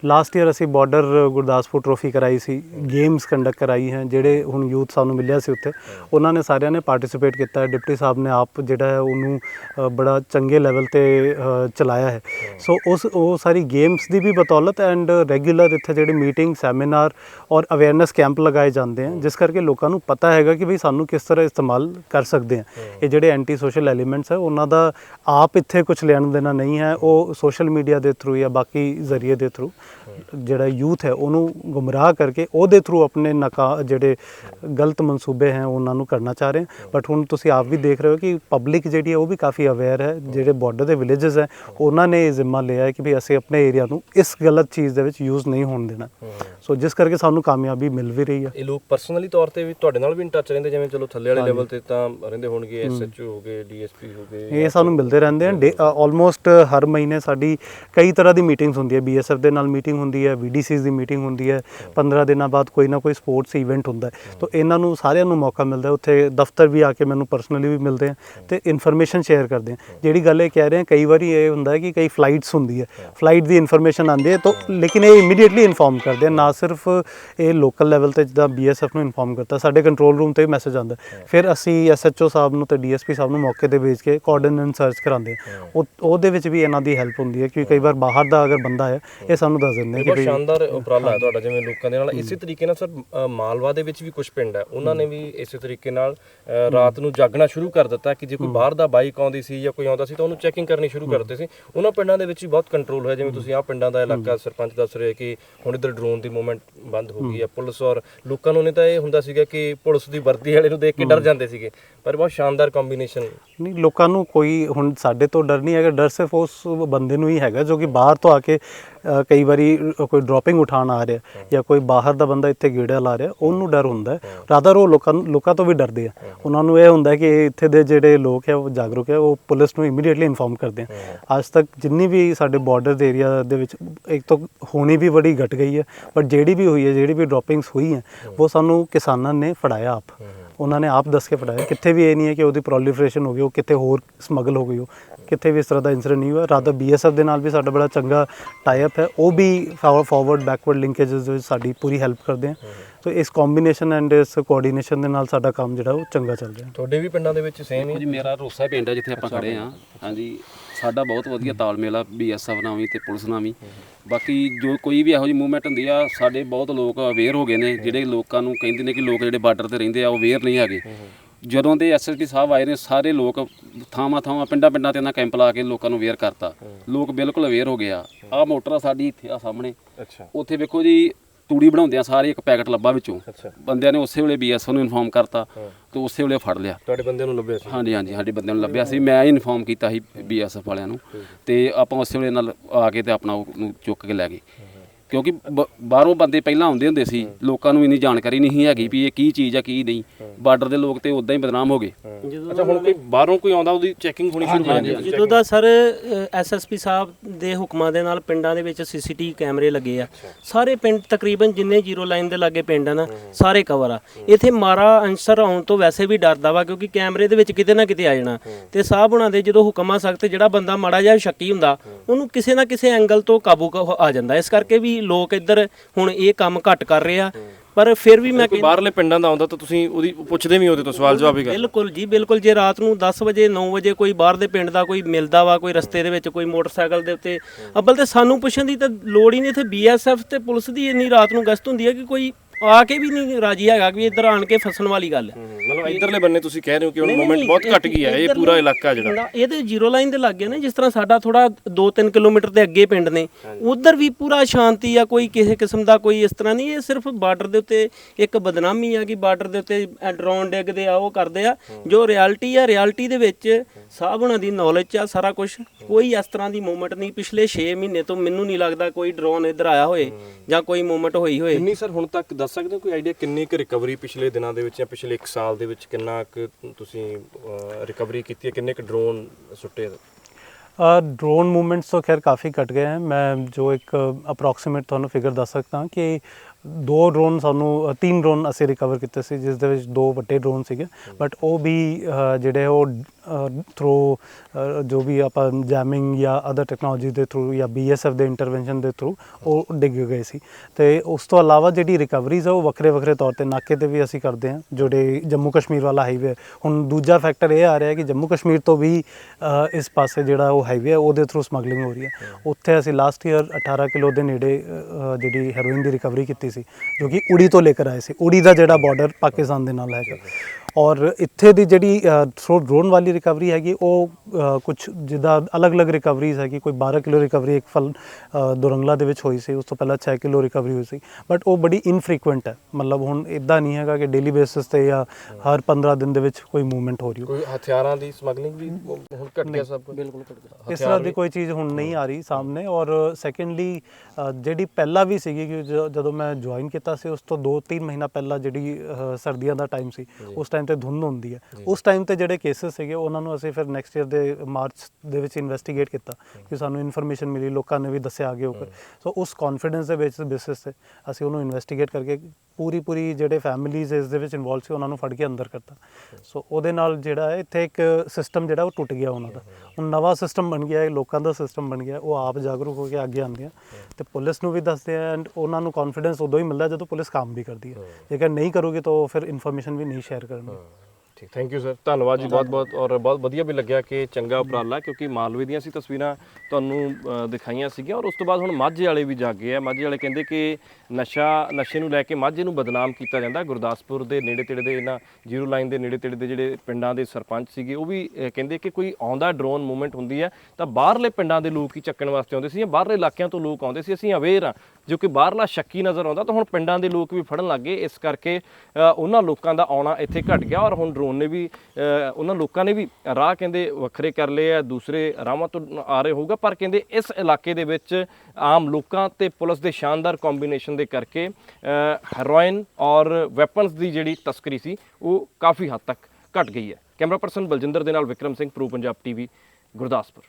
ਲਾਸਟ ਈਅਰ ਅਸੀਂ ਬਾਰਡਰ ਗੁਰਦਾਸਪੁਰ ਟਰੋਫੀ ਕਰਾਈ ਸੀ। ਗੇਮਸ ਕੰਡਕਟ ਕਰਾਈ ਹੈ ਜਿਹੜੇ ਹੁਣ ਯੂਥ ਸਾਨੂੰ ਮਿਲਿਆ ਸੀ ਉੱਥੇ। ਉਹਨਾਂ ਨੇ ਸਾਰਿਆਂ ਨੇ ਪਾਰਟਿਸਿਪੇਟ ਕੀਤਾ ਹੈ। ਡਿਪਟੀ ਸਾਹਿਬ ਨੇ ਆਪ ਜਿਹੜਾ ਹੈ ਉਹਨੂੰ ਬੜਾ ਚੰਗੇ ਲੈਵਲ ਤੇ ਚਲਾਇਆ ਹੈ। ਸੋ ਉਸ ਉਹ ਸਾਰੀ ਗੇਮਸ ਦੀ ਵੀ ਬਤੌਲਤ ਐਂਡ ਰੈਗੂਲਰ ਇੱਥੇ ਜਿਹੜੇ ਮੀਟਿੰਗ ਸੈਮੀਨਾਰ ਔਰ ਅਵੇਅਰਨੈਸ ਕੈਂਪ ਲਗਾਏ ਜਾਂਦੇ ਹਨ ਜਿਸ ਕਰਕੇ ਲੋਕਾਂ ਨੂੰ ਪਤਾ ਹੈਗਾ ਕਿ ਵੀ ਸਾਨੂੰ ਕਿਸ ਤਰ੍ਹਾਂ ਇਸਤੇਮਾਲ ਕਰ ਸਕਦੇ ਹਾਂ। ਇਹ ਜਿਹੜੇ ਐਂਟੀ ਸੋਸ਼ਲ ਐਲੀਮੈਂਟਸ ਹੈ ਉਹਨਾਂ ਦਾ ਆਪ ਇੱਥੇ ਕੁਝ ਲੈਣ ਦੇਣਾ ਨਹੀਂ ਹੈ। ਉਹ ਸੋਸ਼ਲ ਮੀਡੀਆ ਦੇ ਥਰੂ ਜਾਂ ਬਾਕੀ ਜ਼ਰੀਏ ਦੇ ਥਰੂ ਜਿਹੜਾ ਯੂਥ ਹੈ ਉਹਨੂੰ ਗੁੰਮਰਾਹ ਕਰਕੇ ਉਹਦੇ ਥਰੂ ਆਪਣੇ ਨਕਾ ਜਿਹੜੇ ਗਲਤ ਮਨਸੂਬੇ ਹੈ ਉਹਨਾਂ ਨੂੰ ਕਰਨਾ ਚਾਹ ਰਹੇ ਬਟ ਹੁਣ ਤੁਸੀਂ ਆਪ ਵੀ ਦੇਖ ਰਹੇ ਹੋ ਕਿ ਪਬਲਿਕ ਜਿਹੜੀ ਹੈ ਉਹ ਵੀ ਕਾਫੀ ਅਵੇਅਰ ਹੈ। ਜਿਹੜੇ ਬਾਰਡਰ ਦੇ ਵਿਲੇजेस ਹੈ ਉਹਨਾਂ ਨੇ ਇਹ ਜ਼ਿੰਮਾ ਲਿਆ ਹੈ ਕਿ ਵੀ ਅਸੀਂ ਆਪਣੇ ਏਰੀਆ ਨੂੰ ਇਸ ਗਲਤ ਚੀਜ਼ ਦੇ ਵਿੱਚ ਯੂਜ਼ ਨਹੀਂ ਹੋਣ ਦੇਣਾ। ਸੋ ਜਿਸ ਕਰਕੇ ਸਾਨੂੰ ਕਾਮਯਾਬੀ ਮਿਲ ਵੀ ਰਹੀ ਹੈ।
ਇਹ ਲੋਕ ਪਰਸਨਲੀ ਤੌਰ ਤੇ ਵੀ ਤੁਹਾਡੇ ਨਾਲ ਵੀ ਇਨ ਟੱਚ ਰਹਿੰਦੇ ਜਿਵੇਂ ਚਲੋ ਥੱਲੇ ਵਾਲੇ ਲੈਵਲ ਤੇ ਤਾਂ ਰਹਿੰਦੇ ਹੋਣਗੇ ਐਸਐਚਓ ਹੋ ਗਏ ਡੀਐਸਪੀ ਹੋ ਗਏ
ਇਹ ਸਾਨੂੰ ਮਿਲਦੇ ਰਹਿੰਦੇ ਹਨ ਆਲਮੋਸਟ ਹਰ ਮਹੀਨੇ ਸਾਡੀ ਕਈ ਤਰ੍ਹਾਂ ਦੀ ਮੀਟਿੰਗਸ ਹੁੰਦੀ ਹੈ। ਬੀਐਸਐਫ ਦੇ ਨਾਲ ਮੀਟਿੰਗ ਹੁੰਦੀ ਹੈ ਵੀਡੀਸੀਜ਼ ਦੀ ਮੀਟਿੰਗ ਹੁੰਦੀ ਹੈ। 15 ਦਿਨਾਂ ਬਾਅਦ ਕੋਈ ਨਾ ਕੋਈ ਸਪੋਰਟਸ ਇਵੈਂਟ ਹੁੰਦਾ ਹੈ। ਤਾਂ ਇਹਨਾਂ ਨੂੰ ਸਾਰਿਆਂ ਨੂੰ ਮੌਕਾ ਮਿਲਦਾ ਹੈ। ਉੱਥੇ ਦਫ਼ਤਰ ਵੀ ਆ ਕੇ ਮੈਨੂੰ ਪਰਸਨਲੀ ਵੀ ਮਿਲਦੇ ਆ ਤੇ ਇਨਫੋਰਮੇਸ਼ਨ ਸ਼ੇਅਰ ਕਰਦੇ ਆ। ਜਿਹੜੀ ਗੱਲ ਇਹ ਕਹਿ ਰਹੇ ਆ ਕਈ ਵਾਰੀ ਇਹ ਹੁੰਦਾ ਹੈ ਕਿ ਕਈ ਫਲਾਈਟਸ ਹੁੰਦੀ ਹੈ। ਫਲਾਈਟ ਦੀ ਇਨਫੋਰਮੇਸ਼ਨ ਆਉਂਦੀ ਹੈ। ਤਾਂ ਲੇਕਿਨ ਇਹ ਇਮੀਡੀਏਟਲੀ ਇਨਫੋਰਮ ਕਰਦੇ ਆ। ਨਾ ਸਿਰਫ ਇਹ ਲੋਕਲ ਲੈਵਲ ਤੇ ਜਿੱਦਾਂ ਬੀਐਸਐਫ ਨੂੰ ਇਨਫੋਰਮ ਕਰਤਾ ਸਾਡੇ ਕੰਟਰੋਲ ਰੂਮ ਤੇ ਮੈਸੇਜ ਆਉਂਦਾ ਫਿਰ ਅਸੀਂ ਐਸਐਚਓ ਸਾਹਿਬ ਨੂੰ ਤੇ ਡੀਐਸਪੀ ਸਾਹਿਬ ਨੂੰ ਮੌਕੇ ਤੇ ਭੇਜ ਕੇ ਕੋਆਰਡੀਨੇਟ ਸਰਚ ਕਰਾਉਂਦੇ ਉਹ ਉਹਦੇ ਵਿੱਚ ਵੀ ਇਹਨਾਂ ਦੀ ਹੈਲਪ ਹੁੰਦੀ ਹੈ ਕਿਉਂਕਿ ਕਈ ਵਾਰ ਬਾਹਰ ਦਾ ਅਗਰ ਬੰਦਾ ਹੈ ਇਹ ਸਾਨੂੰ ਦੱਸ ਦਿੰਦੇ ਕਿ
ਬਹੁਤ
ਵੀ
ਸ਼ਾਨਦਾਰ ਉਪਰਾਲਾ ਹੈ ਤੁਹਾਡਾ ਜਿਵੇਂ ਲੋਕਾਂ ਦੇ ਨਾਲ। ਇਸੇ ਤਰੀਕੇ ਨਾਲ ਸਰ ਮਾਲਵਾ ਦੇ ਵਿੱਚ ਵੀ ਕੁਝ ਪਿੰਡ ਹੈ। ਉਹਨਾਂ ਨੇ ਵੀ ਇਸੇ ਤਰੀਕੇ ਨਾਲ ਅ, ਰਾਤ ਨੂੰ ਜਾਗਣਾ ਸ਼ੁਰੂ ਕਰ ਦਿੱਤਾ ਕਿ ਜੇ ਕੋਈ ਬਾਹਰ ਦਾ ਬਾਈਕ ਆਉਂਦੀ ਸੀ ਜਾਂ ਕੋਈ ਆਉਂਦਾ ਸੀ ਤਾਂ ਉਹਨੂੰ ਚੈਕਿੰਗ ਕਰਨੀ ਸ਼ੁਰੂ ਕਰ ਦਿੱਤੇ ਸੀ। ਉਹਨਾਂ ਪਿੰਡਾਂ ਦੇ ਵਿੱਚ ਵੀ ਬਹੁਤ ਕੰਟਰੋਲ ਹੋਇਆ। ਜਿਵੇਂ ਤੁਸੀਂ ਆਹ ਪਿੰਡਾਂ ਦਾ ਇਲਾਕਾ ਸਰਪੰਚ ਦੱਸ ਰਹੇ ਕਿ ਹੁਣ ਇੱਧਰ ਡਰੋਨ ਦੀ ਮੂਵਮੈਂਟ ਬੰਦ ਹੋ ਗਈ ਹੈ। ਪੁਲਿਸ ਔਰ ਲੋਕਾਂ ਨੂੰ ਨਹੀਂ ਤਾਂ ਇਹ ਹੁੰਦਾ ਸੀਗਾ ਕਿ ਪੁਲਿਸ ਦੀ ਵਰਦੀ ਵਾਲੇ ਨੂੰ ਦੇਖ ਕੇ ਡਰ ਜਾਂਦੇ ਸੀਗੇ ਪਰ ਬਹੁਤ ਸ਼ਾਨਦਾਰ ਕੰਬੀਨੇਸ਼ਨ
ਨਹੀਂ ਲੋਕਾਂ ਨੂੰ ਕੋਈ ਹੁਣ ਸਾਡੇ ਤੋਂ ਡਰ ਨਹੀਂ ਹੈਗਾ ਡਰ ਸਿਰਫ ਉਸ ਬੰਦੇ ਨੂੰ ਹੀ ਹੈਗਾ ਜੋ ਕਿ ਬਾਹਰ ਤੋਂ ਆ ਕੇ ਕਈ ਵਾਰੀ ਕੋਈ ਡ੍ਰੌਪਿੰਗ ਉਠਾਣ ਆ ਰਿਹਾ ਜਾਂ ਕੋਈ ਬਾਹਰ ਦਾ ਬੰਦਾ ਇੱਥੇ ਗੇੜਾ ਲਾ ਰਿਹਾ ਉਹਨੂੰ ਡਰ ਹੁੰਦਾ ਰਾਦਰ ਉਹ ਲੋਕਾਂ ਲੋਕਾਂ ਤੋਂ ਵੀ ਡਰਦੇ ਆ। ਉਹਨਾਂ ਨੂੰ ਇਹ ਹੁੰਦਾ ਕਿ ਇੱਥੇ ਦੇ ਜਿਹੜੇ ਲੋਕ ਹੈ ਉਹ ਜਾਗਰੂਕ ਹੈ ਉਹ ਪੁਲਿਸ ਨੂੰ ਇਮੀਡੀਏਟਲੀ ਇਨਫੋਰਮ ਕਰਦੇ ਆ। ਅੱਜ ਤੱਕ ਜਿੰਨੀ ਵੀ ਸਾਡੇ ਬਾਰਡਰ ਦੇ ਏਰੀਆ ਦੇ ਵਿੱਚ ਇੱਕ ਤਾਂ ਹੋਣੀ ਵੀ ਬੜੀ ਘਟ ਗਈ ਹੈ ਬਟ ਜਿਹੜੀ ਵੀ ਹੋਈ ਹੈ ਜਿਹੜੀ ਵੀ ਡ੍ਰੌਪਿੰਗਸ ਹੋਈ ਹੈ। ਉਹ ਸਾਨੂੰ ਕਿਸਾਨਾਂ ਨੇ ਫੜਾਇਆ ਆਪ। ਉਹਨਾਂ ਨੇ ਆਪ ਦੱਸ ਕੇ ਫੜਾਇਆ ਕਿੱਥੇ ਵੀ ਇਹ ਨਹੀਂ ਹੈ ਕਿ ਉਹਦੀ ਪ੍ਰੋਲੀਫਰੇਸ਼ਨ ਹੋ ਗਈ ਉਹ ਕਿਤੇ ਹੋਰ ਸਮਗਲ ਹੋ ਗਈ ਹੋ ਕਿਤੇ ਵੀ ਇਸ ਤਰ੍ਹਾਂ ਦਾ ਇਨਸੀਡੈਂਟ ਨਹੀਂ ਹੋਇਆ। ਰਾਦਰ ਬੀਐਸਐਫ ਦੇ ਨਾਲ ਵੀ ਸਾਡਾ ਬੜਾ ਚੰਗਾ ਟਾਈ ਅਪ ਹੈ ਉਹ ਵੀ ਫਾਰਵਰਡ ਬੈਕਵਰਡ ਲਿੰਕੇजेस ਦੇ ਵਿੱਚ ਸਾਡੀ ਪੂਰੀ ਹੈਲਪ ਕਰਦੇ ਆ। ਸੋ ਇਸ ਕੰਬੀਨੇਸ਼ਨ ਐਂਡ ਇਸ ਕੋਆਰਡੀਨੇਸ਼ਨ ਦੇ ਨਾਲ ਸਾਡਾ ਕੰਮ ਜਿਹੜਾ ਉਹ ਚੰਗਾ ਚੱਲ ਰਿਹਾ।
ਤੁਹਾਡੇ ਵੀ ਪਿੰਡਾਂ ਦੇ ਵਿੱਚ ਸੇਮ ਹੀ?
ਜੀ ਮੇਰਾ ਰੋਸਾ ਪਿੰਡ ਹੈ ਜਿੱਥੇ ਆਪਾਂ ਖੜੇ ਆ ਹਾਂਜੀ। ਸਾਡਾ ਬਹੁਤ ਵਧੀਆ ਤਾਲਮੇਲ ਆ ਬੀਐਸਐਫ ਨਾਲ ਵੀ ਤੇ ਪੁਲਿਸ ਨਾਲ ਵੀ। ਬਾਕੀ ਜੋ ਕੋਈ ਵੀ ਇਹੋ ਜਿਹੀ ਮੂਵਮੈਂਟ ਹੁੰਦੀ ਆ ਸਾਡੇ ਬਹੁਤ ਲੋਕ ਅਵੇਅਰ ਹੋ ਗਏ ਨੇ ਜਿਹੜੇ ਲੋਕਾਂ ਨੂੰ ਕਹਿੰਦੇ ਨੇ ਕਿ ਲੋਕ ਜਿਹੜੇ ਬਾਰਡਰ ਤੇ ਰਹਿੰਦੇ ਆ ਉਹ ਅਵੇਅਰ ਨਹੀਂ ਹੈਗੇ। ਜਦੋਂ ਦੇ ਐਸਐਸਪੀ ਸਾਹਿਬ ਆਏ ਨੇ ਸਾਰੇ ਲੋਕ ਥਾਵਾਂ ਥਾਵਾਂ ਪਿੰਡਾਂ ਪਿੰਡਾਂ ਤੇ ਇਹਨਾਂ ਕੈਂਪ ਲਾ ਕੇ ਲੋਕਾਂ ਨੂੰ ਅਵੇਅਰ ਕਰਤਾ। ਲੋਕ ਬਿਲਕੁਲ ਅਵੇਅਰ ਹੋ ਗਏ ਆ। ਮੋਟਰ ਆ ਸਾਡੀ ਇੱਥੇ ਆ ਸਾਹਮਣੇ।
ਅੱਛਾ।
ਉੱਥੇ ਵੇਖੋ ਜੀ ਤੂੜੀ ਬਣਾਉਂਦਿਆਂ ਸਾਰੇ ਇੱਕ ਪੈਕਟ ਲੱਭਾ ਵਿੱਚੋਂ।
ਅੱਛਾ।
ਬੰਦਿਆਂ ਨੇ ਉਸੇ ਵੇਲੇ ਬੀਐਸਐਫ ਨੂੰ ਇਨਫੋਰਮ ਕਰਤਾ ਤੇ ਉਸੇ ਵੇਲੇ ਫੜ ਲਿਆ।
ਤੁਹਾਡੇ ਬੰਦੇ ਨੂੰ ਲੱਭਿਆ ਸੀ?
ਹਾਂਜੀ ਹਾਂਜੀ ਸਾਡੇ ਬੰਦਿਆਂ ਨੂੰ ਲੱਭਿਆ ਸੀ। ਮੈਂ ਹੀ ਇਨਫੋਰਮ ਕੀਤਾ ਸੀ ਬੀਐਸਐਫ ਵਾਲਿਆਂ ਨੂੰ ਤੇ ਆਪਾਂ ਉਸੇ ਵੇਲੇ ਨਾਲ ਆ ਕੇ ਤੇ ਆਪਣਾ ਉਹਨੂੰ ਚੁੱਕ ਕੇ ਲੈ ਗਏ। ਕਿਉਂਕਿ ਬ- ਬਾਹਰੋਂ ਬੰਦੇ ਪਹਿਲਾਂ ਆਉਂਦੇ ਹੁੰਦੇ ਸੀ ਲੋਕਾਂ ਨੂੰ ਇੰਨੀ ਜਾਣਕਾਰੀ ਨਹੀਂ ਸੀ ਹੈਗੀ ਵੀ ਇਹ ਕੀ ਚੀਜ਼ ਆ ਕੀ ਨਹੀਂ। ਬਾਰਡਰ ਦੇ ਲੋਕ ਤੇ ਉਦਾਂ ਹੀ ਬਦਨਾਮ ਹੋ ਗਏ।
ਅੱਛਾ ਹੁਣ ਕੋਈ ਬਾਹਰੋਂ ਕੋਈ ਆਉਂਦਾ ਉਹਦੀ ਚੈਕਿੰਗ ਹੋਣੀ ਸ਼ੁਰੂ ਹੋ ਜਾਂਦੀ ਹੈ।
ਜਦੋਂ ਦਾ ਸਰ ਐਸਐਸਪੀ ਸਾਹਿਬ ਦੇ ਹੁਕਮਾਂ ਦੇ ਨਾਲ ਪਿੰਡਾਂ ਦੇ ਵਿੱਚ ਸੀਸੀਟੀਵੀ ਕੈਮਰੇ ਲੱਗੇ ਆ ਸਾਰੇ ਪਿੰਡ ਤਕਰੀਬਨ ਜਿੰਨੇ ਜ਼ੀਰੋ ਲਾਈਨ ਦੇ ਲਾਗੇ ਪਿੰਡ ਆ ਨਾ ਸਾਰੇ ਕਵਰ ਆ। ਇਥੇ ਮਾਰਾ ਅਨਸਰ ਆਉਣ ਤੋਂ ਵੈਸੇ ਵੀ ਡਰਦਾ ਵਾ ਕਿਉਂਕਿ ਕੈਮਰੇ ਦੇ ਵਿੱਚ ਕਿਤੇ ਨਾ ਕਿਤੇ ਆ ਜਾਣਾ। ਤੇ ਸਾਹਿਬ ਹੁਣਾਂ ਦੇ ਜਦੋਂ ਹੁਕਮ ਆ ਸਖਤ ਜਿਹੜਾ ਬੰਦਾ ਮਾੜਾ ਜਿਹਾ ਸ਼ੱਕੀ ਹੁੰਦਾ ਉਹਨੂੰ ਕਿਸੇ ਨਾ ਕਿਸੇ ਐਂਗਲ ਤੋਂ ਕਾਬੂ ਕ- ਆ ਜਾਂਦਾ। ਇਸ ਕਰਕੇ ਵੀ ਲੋਕ ਇੱਧਰ ਹੁਣ ਇਹ ਕੰਮ ਘੱਟ ਕਰ ਰਹੇ ਆ। ਪਰ ਫਿਰ ਵੀ ਮੈਂ
ਕੋਈ ਬਾਹਰਲੇ ਪਿੰਡਾਂ ਦਾ ਆਉਂਦਾ ਤਾਂ ਤੁਸੀਂ ਉਹਦੀ ਪੁੱਛਦੇ ਵੀ ਉਹਦੇ ਤੋਂ ਸਵਾਲ ਜਵਾਬ ਵੀ ਕਰ
ਬਿਲਕੁਲ ਜੀ ਬਿਲਕੁਲ ਜੇ ਰਾਤ ਨੂੰ 10 ਵਜੇ 9 ਵਜੇ ਕੋਈ ਬਾਹਰ ਦੇ ਪਿੰਡ ਦਾ ਕੋਈ ਮਿਲਦਾ ਵਾ ਕੋਈ ਰਸਤੇ ਦੇ ਵਿੱਚ ਕੋਈ ਮੋਟਰਸਾਈਕਲ ਦੇ ਉੱਤੇ ਅੱਬਲ ਤੇ ਸਾਨੂੰ ਪੁੱਛਣ ਦੀ ਤਾਂ ਲੋੜ ਹੀ ਨਹੀਂ ਇੱਥੇ ਬੀਐਸਐਫ ਤੇ ਪੁਲਿਸ ਦੀ ਇੰਨੀ ਰਾਤ ਨੂੰ ਗਸ਼ਤ ਹੁੰਦੀ ਹੈ ਕਿ ਕੋਈ ਆ ਕੇ ਵੀ ਨਹੀਂ ਰਾਜੀ ਹੈਗਾ ਕਿ ਇੱਧਰ ਆਣ ਕੇ ਫਸਣ ਵਾਲੀ ਗੱਲ। ਹੈ
ਮਤਲਬ ਇਧਰਲੇ ਬੰਨੇ ਤੁਸੀਂ ਕਹਿ ਰਹੇ ਹੋ ਕਿ ਹੁਣ ਮੂਵਮੈਂਟ ਬਹੁਤ ਘਟ ਗਈ ਹੈ ਇਹ ਪੂਰਾ ਇਲਾਕਾ ਜਿਹੜਾ।
ਨਾ, ਇਹ ਤੇ ਜ਼ੀਰੋ ਲਾਈਨ ਦੇ ਲੱਗੇ ਨੇ ਜਿਸ ਤਰ੍ਹਾਂ ਸਾਡਾ ਥੋੜਾ 2-3 ਕਿਲੋਮੀਟਰ ਦੇ ਅੱਗੇ ਪਿੰਡ ਨੇ। ਉਧਰ ਵੀ ਪੂਰਾ ਸ਼ਾਂਤੀ ਆ ਕੋਈ ਕਿਸੇ ਕਿਸਮ ਦਾ ਕੋਈ ਇਸ ਤਰ੍ਹਾਂ ਨਹੀਂ ਇਹ ਸਿਰਫ ਬਾਰਡਰ ਦੇ ਉੱਤੇ ਇੱਕ ਬਦਨਾਮੀ ਆ ਕਿ ਬਾਰਡਰ ਦੇ ਉੱਤੇ ਡਰੋਨ ਡਿੱਗਦੇ ਆ ਉਹ ਕਰਦੇ ਆ। ਜੋ ਰਿਐਲਿਟੀ ਆ ਰਿਐਲਿਟੀ ਦੇ ਵਿੱਚ ਸਾਹਿਬ ਉਹਨਾਂ ਦੀ ਨੌਲੇਜ ਆ ਸਾਰਾ ਕੁਝ ਕੋਈ ਇਸ ਤਰ੍ਹਾਂ ਦੀ ਮੂਵਮੈਂਟ ਨਹੀਂ ਪਿਛਲੇ 6 ਮਹੀਨੇ ਤੋਂ ਮੈਨੂੰ ਨਹੀਂ ਲੱਗਦਾ ਕੋਈ ਡਰੋਨ ਇੱਧਰ ਆਇਆ ਹੋਏ ਜਾਂ ਕੋਈ ਮੂਵਮੈਂਟ ਹੋਈ ਹੋਏ।
ਕਿੰਨੀ ਸਰ ਹੁਣ ਤੱਕ ਦੱਸ ਸਕਦੇ ਹੋ ਕੋਈ ਆਈਡੀਆ ਕਿੰਨੀ ਕੁ ਰਿਕਵਰੀ ਪਿਛਲੇ ਦਿਨਾਂ ਦੇ ਵਿੱਚ ਜਾਂ ਪਿਛਲੇ 1 ਸਾਲ ਦੇ ਵਿੱਚ ਕਿੰਨਾ ਕੁ ਤੁਸੀਂ ਰਿਕਵਰੀ ਕੀਤੀ ਹੈ? ਕਿੰਨੇ ਕੁ ਡਰੋਨ ਸੁੱਟੇ
ਡਰੋਨ ਮੂਵਮੈਂਟਸ ਤੋਂ ਖੈਰ ਕਾਫੀ ਘਟ ਗਏ ਹਨ ਮੈਂ ਜੋ ਇੱਕ ਅਪਰੋਕਸੀਮੇਟ ਤੁਹਾਨੂੰ ਫਿਗਰ ਦੱਸ ਸਕਦਾ ਕਿ ਦੋ ਡਰੋਨ ਸਾਨੂੰ ਤਿੰਨ ਡਰੋਨ ਅਸੀਂ ਰਿਕਵਰ ਕੀਤੇ ਸੀ ਜਿਸ ਦੇ ਵਿੱਚ ਦੋ ਵੱਡੇ ਡਰੋਨ ਸੀਗੇ। ਬਟ ਉਹ ਵੀ ਜਿਹੜੇ ਉਹ ਥਰੂ ਜੋ ਵੀ ਆਪਾਂ ਜੈਮਿੰਗ ਜਾਂ ਅਦਰ ਟੈਕਨੋਲੋਜੀ ਦੇ ਥਰੂ ਜਾਂ ਬੀਐਸਐਫ ਦੇ ਇੰਟਰਵੈਂਸ਼ਨ ਦੇ ਥਰੂ ਉਹ ਡਿੱਗ ਗਏ ਸੀ। ਤੇ ਉਸ ਤੋਂ ਇਲਾਵਾ ਜਿਹੜੀ ਰਿਕਵਰੀਜ਼ ਆ ਉਹ ਵੱਖਰੇ ਵੱਖਰੇ ਤੌਰ ਤੇ ਨਾਕੇ ਤੇ ਵੀ ਅਸੀਂ ਕਰਦੇ ਹਾਂ ਜਿਹੜੇ ਜੰਮੂ ਕਸ਼ਮੀਰ ਵਾਲਾ ਹਾਈਵੇ ਹੁਣ ਦੂਜਾ ਫੈਕਟਰ ਇਹ ਆ ਰਿਹਾ ਕਿ ਜੰਮੂ ਕਸ਼ਮੀਰ ਤੋਂ ਵੀ ਇਸ ਪਾਸੇ ਜਿਹੜਾ ਉਹ ਹਾਈਵੇ ਹੈ ਉਹਦੇ ਥਰੂ ਸਮਗਲਿੰਗ ਹੋ ਰਹੀ ਹੈ। ਉੱਥੇ ਅਸੀਂ ਲਾਸਟ ਈਅਰ 18 ਕਿਲੋ ਦੇ ਨੇੜੇ ਜਿਹੜੀ ਹੈਰੋਇਨ ਦੀ ਰਿਕਵਰੀ ਕੀਤੀ ਸੀ ਜੋ ਕਿ ਉੜੀ ਤੋਂ ਲੈ ਕੇ ਆਏ ਸੀ। ਉੜੀ ਦਾ ਜਿਹੜਾ ਬਾਰਡਰ ਪਾਕਿਸਤਾਨ ਦੇ ਨਾਲ ਹੈਗਾ। ਔਰ ਇੱਥੇ ਦੀ ਜਿਹੜੀ ਥਰੋ ਡਰੋਨ ਵਾਲੀ ਰਿਕਵਰੀ ਹੈਗੀ ਉਹ ਕੁਝ ਜਿੱਦਾਂ ਅਲੱਗ-ਅਲੱਗ ਰਿਕਵਰੀਜ਼ ਹੈਗੀ ਕੋਈ 12 ਕਿਲੋ ਰਿਕਵਰੀ ਇੱਕ ਫਲ ਦੁਰੰਗਲਾ ਦੇ ਵਿੱਚ ਹੋਈ ਸੀ ਉਸ ਤੋਂ ਪਹਿਲਾਂ 6 ਕਿਲੋ ਰਿਕਵਰੀ ਹੋਈ ਸੀ ਬਟ ਉਹ ਬੜੀ ਇਨਫ੍ਰੀਕੁਐਂਟ ਹੈ ਮਤਲਬ ਹੁਣ ਇਦਾਂ ਨਹੀਂ ਹੈਗਾ ਕਿ ਡੇਲੀ ਬੇਸਿਸ ਤੇ ਜਾਂ ਹਰ 15 ਦਿਨ ਦੇ ਵਿੱਚ ਕੋਈ ਮੂਵਮੈਂਟ ਹੋ ਰਹੀ ਹੋ।
ਕੋਈ ਹਥਿਆਰਾਂ ਦੀ ਸਮਗਲਿੰਗ ਵੀ ਹੁਣ ਘਟ ਗਿਆ ਸਭ ਕੁਝ ਬਿਲਕੁਲ ਘਟ ਗਿਆ।
ਇਸ ਤਰ੍ਹਾਂ ਦੀ ਕੋਈ ਚੀਜ਼ ਹੁਣ ਨਹੀਂ ਆ ਰਹੀ ਸਾਹਮਣੇ ਔਰ ਸੈਕੰਡਲੀ ਜਿਹੜੀ ਪਹਿਲਾਂ ਵੀ ਸੀਗੀ ਕਿ ਜਦੋਂ ਮੈਂ ਜੁਆਇਨ ਕੀਤਾ ਸੀ ਉਸ ਤੋਂ 2-3 ਮਹੀਨਾ ਪਹਿਲਾਂ ਜਿਹੜੀ ਸਰਦੀਆਂ ਦਾ ਟਾਈਮ ਸੀ ਉਸ ਟਾਈਮ ਤੇ ਧੁੰਦ ਹੁੰਦੀ ਹੈ। ਉਸ ਟਾਈਮ ਤੇ ਜਿਹੜੇ ਕੇਸਸ ਸੀਗੇ ਉਹਨਾਂ ਨੂੰ ਅਸੀਂ ਫਿਰ ਨੈਕਸਟ ਈਅਰ ਦੇ ਮਾਰਚ ਦੇ ਵਿੱਚ ਇਨਵੈਸਟੀਗੇਟ ਕੀਤਾ ਕਿ ਸਾਨੂੰ ਇਨਫੋਰਮੇਸ਼ਨ ਮਿਲੀ, ਲੋਕਾਂ ਨੇ ਵੀ ਦੱਸਿਆ ਅੱਗੇ ਹੋ ਕੇ ਸੋ ਉਸ ਕੌਨਫੀਡੈਂਸ ਦੇ ਵਿੱਚ ਬੇਸਿਸ ਤੇ ਅਸੀਂ ਉਹਨੂੰ ਇਨਵੈਸਟੀਗੇਟ ਕਰਕੇ ਪੂਰੀ ਪੂਰੀ ਜਿਹੜੇ ਫੈਮਿਲੀਜ਼ ਇਸ ਦੇ ਵਿੱਚ ਇਨਵੋਲਵ ਸੀ, ਉਹਨਾਂ ਨੂੰ ਫੜ ਕੇ ਅੰਦਰ ਕਰਤਾ। ਸੋ ਉਹਦੇ ਨਾਲ ਜਿਹੜਾ ਹੈ, ਇੱਥੇ ਇੱਕ ਸਿਸਟਮ ਜਿਹੜਾ ਉਹ ਟੁੱਟ ਗਿਆ ਉਹਨਾਂ ਦਾ। ਹੁਣ ਨਵਾਂ ਸਿਸਟਮ ਬਣ ਗਿਆ ਹੈ ਲੋਕਾਂ ਦਾ ਸਿਸਟਮ ਬਣ ਗਿਆ, ਉਹ ਆਪ ਜਾਗਰੂਕ ਹੋ ਕੇ ਅੱਗੇ ਆਉਂਦੇ ਆ ਤੇ ਪੁਲਿਸ ਨੂੰ ਵੀ ਦੱਸਦੇ ਆ ਐਂਡ ਉਹਨਾਂ ਨੂੰ ਕੌਨਫੀਡੈਂਸ ਉਦੋਂ ਹੀ ਮਿਲਦਾ ਜਦੋਂ ਪੁਲਿਸ ਕੰਮ ਵੀ ਕਰਦੀ ਹੈ। ਜੇਕਰ ਨਹੀਂ ਕਰੋਗੇ ਤਾਂ ਉਹ ਫਿਰ ਇਨਫੋਰਮੇਸ਼ਨ ਵੀ ਨਹੀਂ ਸ਼ੇਅਰ ਕਰਨਗੇ।
ਠੀਕ ਥੈਂਕ ਯੂ ਸਰ ਧੰਨਵਾਦ ਜੀ ਬਹੁਤ ਬਹੁਤ ਔਰ ਬਹੁਤ ਵਧੀਆ ਵੀ ਲੱਗਿਆ ਕਿ ਚੰਗਾ ਉਪਰਾਲਾ ਕਿਉਂਕਿ ਮਾਲਵੇ ਦੀਆਂ ਸੀ ਤਸਵੀਰਾਂ ਤੁਹਾਨੂੰ ਦਿਖਾਈਆਂ ਸੀਗੀਆਂ ਔਰ ਉਸ ਤੋਂ ਬਾਅਦ ਹੁਣ ਮਾਝੇ ਵਾਲੇ ਵੀ ਜਾਗੇ ਆ। ਮਾਝੇ ਵਾਲੇ ਕਹਿੰਦੇ ਕਿ ਨਸ਼ਾ ਨਸ਼ੇ ਨੂੰ ਲੈ ਕੇ ਮਾਝੇ ਨੂੰ ਬਦਨਾਮ ਕੀਤਾ ਜਾਂਦਾ। ਗੁਰਦਾਸਪੁਰ ਦੇ ਨੇੜੇ ਤੇੜੇ ਦੇ ਇਹਨਾਂ ਜ਼ੀਰੋ ਲਾਈਨ ਦੇ ਨੇੜੇ ਤੇੜੇ ਦੇ ਜਿਹੜੇ ਪਿੰਡਾਂ ਦੇ ਸਰਪੰਚ ਸੀਗੇ ਉਹ ਵੀ ਕਹਿੰਦੇ ਕਿ ਕੋਈ ਆਉਂਦਾ ਡਰੋਨ ਮੂਵਮੈਂਟ ਹੁੰਦੀ ਹੈ ਤਾਂ ਬਾਹਰਲੇ ਪਿੰਡਾਂ ਦੇ ਲੋਕ ਹੀ ਚੱਕਣ ਵਾਸਤੇ ਆਉਂਦੇ ਸੀ ਜਾਂ ਬਾਹਰਲੇ ਇਲਾਕਿਆਂ ਤੋਂ ਲੋਕ ਆਉਂਦੇ ਸੀ। ਅਸੀਂ ਅਵੇਅਰ ਆ ਜੋ ਕਿ ਬਾਹਰਲਾ ਸ਼ੱਕੀ ਨਜ਼ਰ ਆਉਂਦਾ, ਤਾਂ ਹੁਣ ਪਿੰਡਾਂ ਦੇ ਲੋਕ ਵੀ ਫੜਨ ਲੱਗੇ ਇਸ ਕਰਕੇ ਉਹਨਾਂ ਲੋਕਾਂ ਦਾ ਆਉਣਾ ਇੱਥੇ ਘਟ ਗਿਆ ਔਰ ਹੁਣ ਡਰੋਨ ਨੇ ਵੀ ਉਹਨਾਂ ਲੋਕਾਂ ਨੇ ਵੀ ਰਾਹ ਕਹਿੰਦੇ ਵੱਖਰੇ ਕਰ ਲਏ ਆ, ਦੂਸਰੇ ਰਾਹਾਂ ਤੋਂ ਆ ਰਹੇ ਹੋਊਗਾ। ਪਰ ਕਹਿੰਦੇ ਇਸ ਇਲਾਕੇ ਦੇ ਵਿੱਚ ਆਮ ਲੋਕਾਂ ਤੇ ਪੁਲਿਸ ਦੇ ਸ਼ਾਨਦਾਰ ਕੰਬੀਨੇਸ਼ਨ ਦੇ ਕਰਕੇ ਹੈਰੋਇਨ ਔਰ ਵੈਪਨਸ ਦੀ ਜਿਹੜੀ ਤਸਕਰੀ ਸੀ, ਉਹ ਕਾਫੀ ਹੱਦ ਤੱਕ ਘਟ ਗਈ ਹੈ। ਕੈਮਰਾ ਪਰਸਨ ਬਲਜਿੰਦਰ ਦੇ ਨਾਲ ਵਿਕਰਮ ਸਿੰਘ ਪ੍ਰੋ ਪੰਜਾਬ ਟੀਵੀ ਗੁਰਦਾਸਪੁਰ।